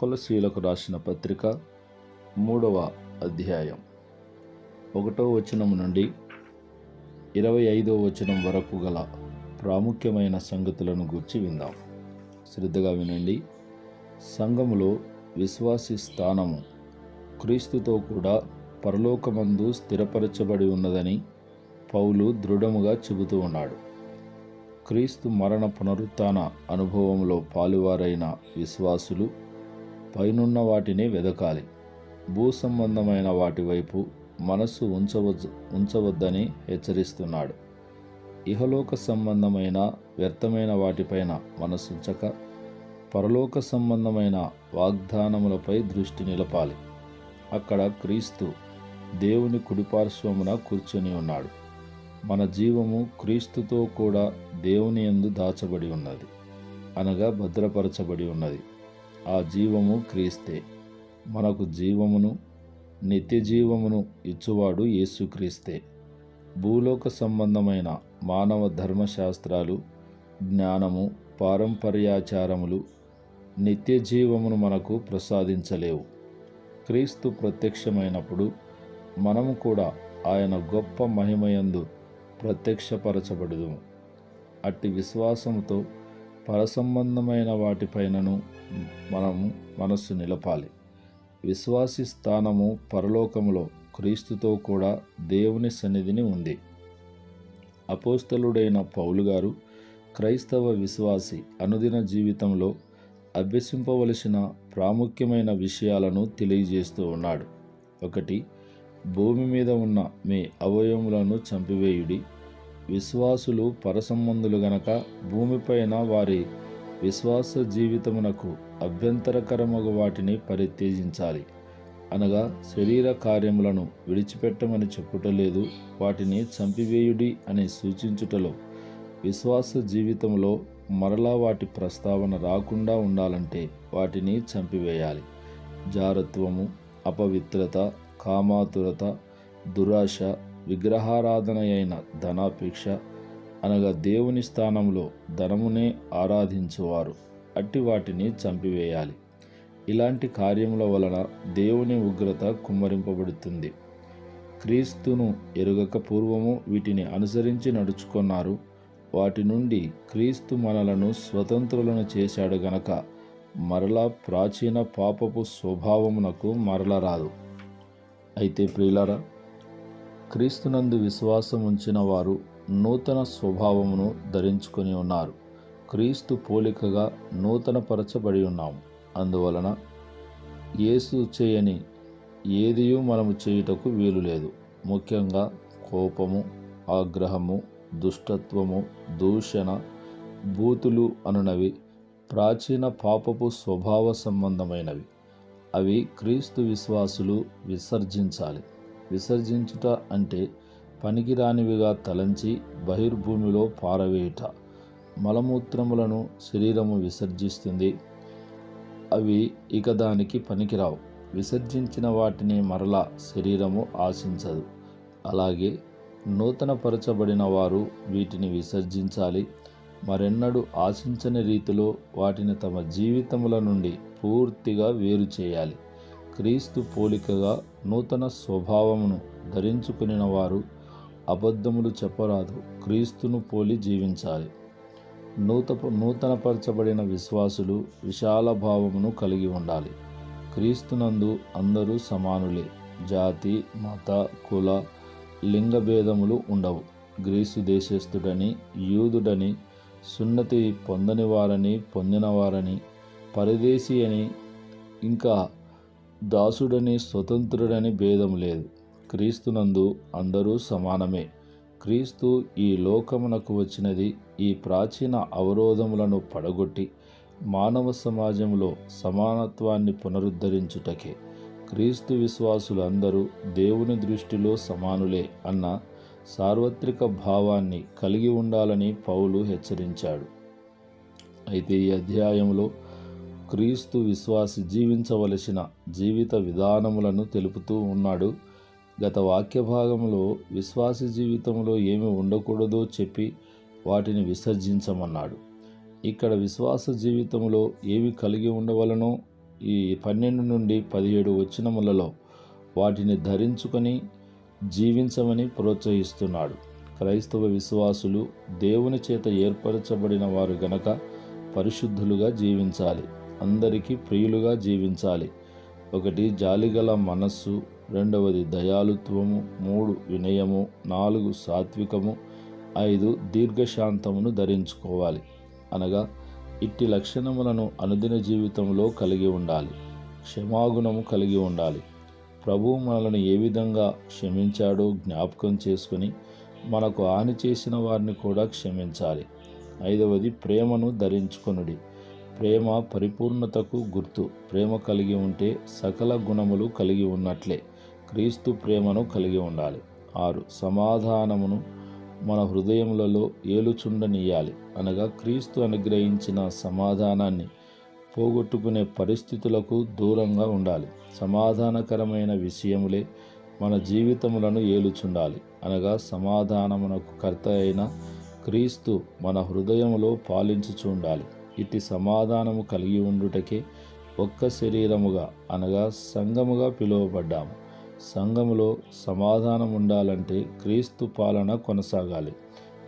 కొలసీలకు రాసిన పత్రిక మూడవ అధ్యాయం. ఒకటో వచనం నుండి ఇరవై ఐదో వచనం వరకు గల ప్రాముఖ్యమైన సంగతులను గుర్చి విందాం. శ్రద్ధగా వినండి. సంఘములో విశ్వాసి స్థానము క్రీస్తుతో కూడా పరలోకమందు స్థిరపరచబడి ఉన్నదని పౌలు దృఢముగా చెబుతూ ఉన్నాడు. క్రీస్తు మరణ పునరుత్థాన అనుభవంలో పాలువారైన విశ్వాసులు పైనున్న వాటిని వెదకాలి. భూ సంబంధమైన వాటి వైపు మనస్సు ఉంచవద్దు ఉంచవద్దని హెచ్చరిస్తున్నాడు. ఇహలోక సంబంధమైన వ్యర్థమైన వాటిపైన మనసుంచక పరలోక సంబంధమైన వాగ్దానములపై దృష్టి నిలపాలి. అక్కడ క్రీస్తు దేవుని కుడిపార్శ్వమున కూర్చొని ఉన్నాడు. మన జీవము క్రీస్తుతో కూడా దేవుని యందు దాచబడి ఉన్నది. అనగా భద్రపరచబడి ఉన్నది. ఆ జీవము క్రీస్తే. మనకు జీవమును నిత్య జీవమును ఇచ్చువాడు యేసుక్రీస్తే భూలోక సంబంధమైన మానవ ధర్మశాస్త్రాలు జ్ఞానము పారంపర్యాచారములు నిత్య జీవమును మనకు ప్రసాదించలేవు. క్రీస్తు ప్రత్యక్షమైనప్పుడు మనము కూడా ఆయన గొప్ప మహిమయందు ప్రత్యక్షపరచబడదు అట్టి విశ్వాసంతో పరసంబంధమైన వాటిపైనను మనము మనస్సు నిలపాలి. విశ్వాసి స్థానము పరలోకములో క్రీస్తుతో కూడా దేవుని సన్నిధిని ఉంది. అపోస్తలుడైన పౌలు గారు క్రైస్తవ విశ్వాసి అనుదిన జీవితంలో అభ్యసింపవలసిన ప్రాముఖ్యమైన విషయాలను తెలియజేస్తూ ఉన్నాడు. ఒకటి భూమి మీద ఉన్న మీ అవయవములను చంపివేయుడి. విశ్వాసులు పరసంబంధులు గనక భూమిపైన వారి విశ్వాస జీవితమునకు అభ్యంతరకరమగు వాటిని పరిత్యజించాలి. అనగా శరీర కార్యములను విడిచిపెట్టమని చెప్పుటలేదు వాటిని చంపివేయుడి అని సూచించుటలో. విశ్వాస జీవితంలో మరలా వాటి ప్రస్తావన రాకుండా ఉండాలంటే వాటిని చంపివేయాలి. జారత్వము అపవిత్రత కామాతురత దురాశ విగ్రహారాధన అయిన ధనాపేక్ష అనగా దేవుని స్థానంలో ధనమునే ఆరాధించువారు. అట్టి వాటిని చంపివేయాలి. ఇలాంటి కార్యముల వలన దేవుని ఉగ్రత కుమ్మరింపబడుతుంది. క్రీస్తును ఎరుగక పూర్వము వీటిని అనుసరించి నడుచుకున్నారు. వాటి నుండి క్రీస్తు మనలను స్వతంత్రులను చేశాడు గనక మరలా ప్రాచీన పాపపు స్వభావమునకు మరలరాదు అయితే ప్రియులరా క్రీస్తునందు విశ్వాసం ఉంచిన వారు నూతన స్వభావమును ధరించుకొని ఉన్నారు. క్రీస్తు పోలికగా నూతనపరచబడి ఉన్నాము అందువలన యేసు చేయని ఏదియూ మనము చేయుటకు వీలు లేదు. ముఖ్యంగా కోపము ఆగ్రహము దుష్టత్వము దూషణ బూతులు అనునవి ప్రాచీన పాపపు స్వభావ సంబంధమైనవి. అవి క్రీస్తు విశ్వాసులు విసర్జించాలి. విసర్జించుట అంటే పనికిరానివిగా తలంచి బహిర్భూమిలో పారవేయుట. మలమూత్రములను శరీరము విసర్జిస్తుంది. అవి ఇక దానికి పనికిరావు. విసర్జించిన వాటిని మరల శరీరము ఆశించదు. అలాగే నూతనపరచబడిన వారు వీటిని విసర్జించాలి. మరెన్నడూ ఆశించని రీతిలో వాటిని తమ జీవితముల నుండి పూర్తిగా వేరు చేయాలి. క్రీస్తు పోలికగా నూతన స్వభావమును ధరించుకునిన వారు అబద్ధములు చెప్పరాదు క్రీస్తును పోలి జీవించాలి. నూత నూతనపరచబడిన విశ్వాసులు విశాల భావమును కలిగి ఉండాలి. క్రీస్తునందు అందరూ సమానులే. జాతి మత కుల లింగ భేదములు ఉండవు. గ్రీసు దేశస్థుడని యూదుడని సున్నతి పొందని వారని పొందినవారని పరదేశీ అని ఇంకా దాసుడని స్వతంత్రుడని భేదం లేదు. క్రీస్తునందు అందరూ సమానమే. క్రీస్తు ఈ లోకమునకు వచ్చినది ఈ ప్రాచీన అవరోధములను పడగొట్టి మానవ సమాజంలో సమానత్వాన్ని పునరుద్ధరించుటకే. క్రీస్తు విశ్వాసులు అందరూ దేవుని దృష్టిలో సమానులే అన్న సార్వత్రిక భావాన్ని కలిగి ఉండాలని పౌలు హెచ్చరించాడు. అయితే ఈ అధ్యాయంలో క్రీస్తు విశ్వాసి జీవించవలసిన జీవిత విధానములను తెలుపుతూ ఉన్నాడు. గత వాక్య భాగంలో విశ్వాసి జీవితంలో ఏమి ఉండకూడదో చెప్పి వాటిని విసర్జించమన్నాడు. ఇక్కడ విశ్వాస జీవితంలో ఏవి కలిగి ఉండవలనో ఈ పన్నెండు నుండి పదిహేడు వచనములలో వాటిని ధరించుకొని జీవించమని ప్రోత్సహిస్తున్నాడు. క్రైస్తవ విశ్వాసులు దేవుని చేత ఏర్పరచబడిన వారు గనక పరిశుద్ధులుగా జీవించాలి. అందరికీ ప్రియులుగా జీవించాలి. ఒకటి జాలిగల మనస్సు. రెండవది దయాలుత్వము మూడు వినయము. నాలుగు సాత్వికము. ఐదు దీర్ఘశాంతమును ధరించుకోవాలి. అనగా ఇట్టి లక్షణములను అనుదిన జీవితంలో కలిగి ఉండాలి. క్షమాగుణము కలిగి ఉండాలి. ప్రభువు మనలను ఏ విధంగా క్షమించాడో జ్ఞాపకం చేసుకుని మనకు హాని చేసిన వారిని కూడా క్షమించాలి. ఐదవది ప్రేమను ధరించుకొనుడి. ప్రేమ పరిపూర్ణతకు గుర్తు. ప్రేమ కలిగి ఉంటే సకల గుణములు కలిగి ఉన్నట్లే. క్రీస్తు ప్రేమను కలిగి ఉండాలి. ఆరు సమాధానమును మన హృదయములలో ఏలుచుండనీయాలి. అనగా క్రీస్తు అనుగ్రహించిన సమాధానాన్ని పోగొట్టుకునే పరిస్థితులకు దూరంగా ఉండాలి. సమాధానకరమైన విషయములే మన జీవితములను ఏలుచుండాలి. అనగా సమాధానమునకు కర్త అయిన క్రీస్తు మన హృదయములో పాలించుచుండాలి. ఇట్టి సమాధానము కలిగి ఉండుటకే ఒక్క శరీరముగా అనగా సంఘముగా పిలువబడ్డాము. సంఘములో సమాధానం ఉండాలంటే క్రీస్తు పాలన కొనసాగాలి.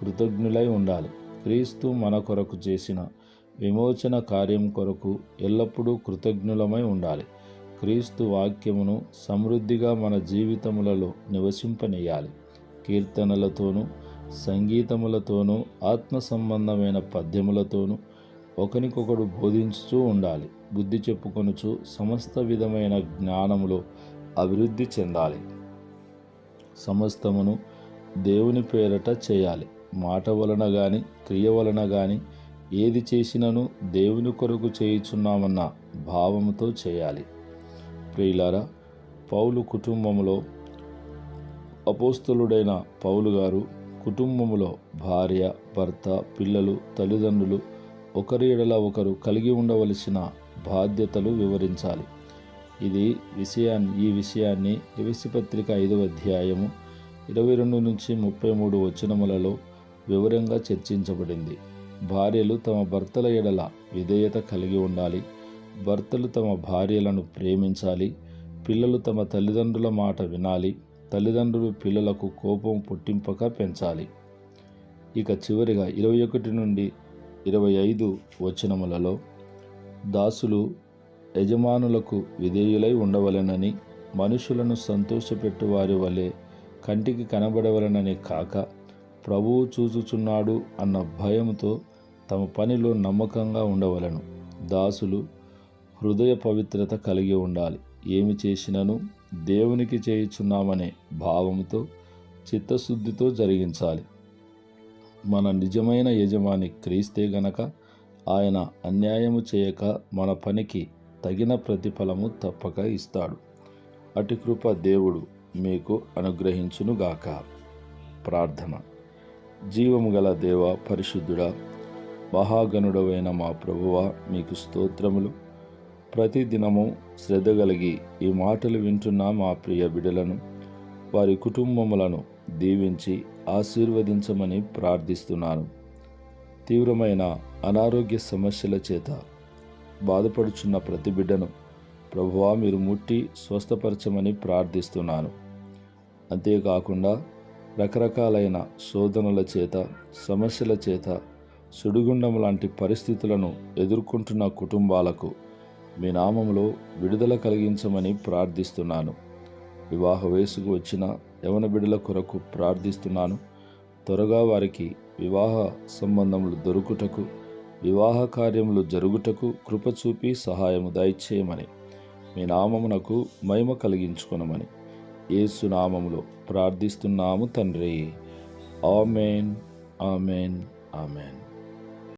కృతజ్ఞులై ఉండాలి. క్రీస్తు మన కొరకు చేసిన విమోచన కార్యం కొరకు ఎల్లప్పుడూ కృతజ్ఞులమై ఉండాలి. క్రీస్తు వాక్యమును సమృద్ధిగా మన జీవితములలో నివసింపనేయాలి. కీర్తనలతోనూ సంగీతములతోనూ ఆత్మ సంబంధమైన పద్యములతోనూ ఒకనికొకడు బోధించుతూ ఉండాలి. బుద్ధి చెప్పుకొనుచు సమస్త విధమైన జ్ఞానములో అభివృద్ధి చెందాలి. సమస్తమును దేవుని పేరట చేయాలి. మాట వలన కానీ క్రియ వలన కానీ ఏది చేసినను దేవుని కొరకు చేయుచున్నామన్న భావముతో చేయాలి. ప్రియులారా పౌలు కుటుంబంలో అపోస్తులుడైన పౌలు గారు కుటుంబంలో భార్య భర్త పిల్లలు తల్లిదండ్రులు ఒకరి ఎడల ఒకరు కలిగి ఉండవలసిన బాధ్యతలు వివరించాలి. ఇది విషయాన్ని ఈ విషయాన్ని పత్రిక ఐదవ అధ్యాయము ఇరవై రెండు నుంచి ముప్పై మూడు వచనములలో వివరంగా చర్చించబడింది. భార్యలు తమ భర్తల ఎడల విధేయత కలిగి ఉండాలి. భర్తలు తమ భార్యలను ప్రేమించాలి. పిల్లలు తమ తల్లిదండ్రుల మాట వినాలి. తల్లిదండ్రులు పిల్లలకు కోపం పుట్టింపక పెంచాలి. ఇక చివరిగా ఇరవై ఒకటి నుండి ఇరవై ఐదు వచనములలో దాసులు యజమానులకు విధేయులై ఉండవలెనని మనుషులను సంతోషపెట్టు వారి వలె కంటికి కనబడవలనని కాక ప్రభువు చూచుచున్నాడు అన్న భయంతో తమ పనిలో నమ్మకంగా ఉండవలను. దాసులు హృదయ పవిత్రత కలిగి ఉండాలి. ఏమి చేసినను దేవునికి చేయుచున్నామనే భావంతో చిత్తశుద్ధితో జరిగించాలి. మన నిజమైన యజమాని క్రీస్తే గనక ఆయన అన్యాయము చేయక మన పనికి తగిన ప్రతిఫలము తప్పక ఇస్తాడు. అటు కృప దేవుడు మీకు అనుగ్రహించునుగాక ప్రార్థన. జీవము గల దేవ పరిశుద్ధుడా మహాగణుడవైన మా ప్రభువ మీకు స్తోత్రములు. ప్రతిదినము శ్రద్ధ కలిగి ఈ మాటలు వింటున్న మా ప్రియ బిడలను వారి కుటుంబములను దీవించి ఆశీర్వదించమని ప్రార్థిస్తున్నాను. తీవ్రమైన అనారోగ్య సమస్యల చేత బాధపడుచున్న ప్రతి బిడ్డను ప్రభువా మీరు ముట్టి స్వస్థపరచమని ప్రార్థిస్తున్నాను. అంతేకాకుండా రకరకాలైన శోధనల చేత సమస్యల చేత సుడిగుండం లాంటి పరిస్థితులను ఎదుర్కొంటున్న కుటుంబాలకు మీ నామంలో విడుదల కలిగించమని ప్రార్థిస్తున్నాను. వివాహ వయసుకు వచ్చిన యవన బిడ్డల కొరకు ప్రార్థిస్తున్నాను. త్వరగా వారికి వివాహ సంబంధములు దొరుకుటకు వివాహ కార్యములు జరుగుటకు కృపచూపి సహాయము దయచేయమని మీ నామమునకు మహిమ కలిగించుకొనమని ఏసునామములో ప్రార్థిస్తున్నాము తండ్రి. ఆమెన్ ఆమెన్ ఆమెన్.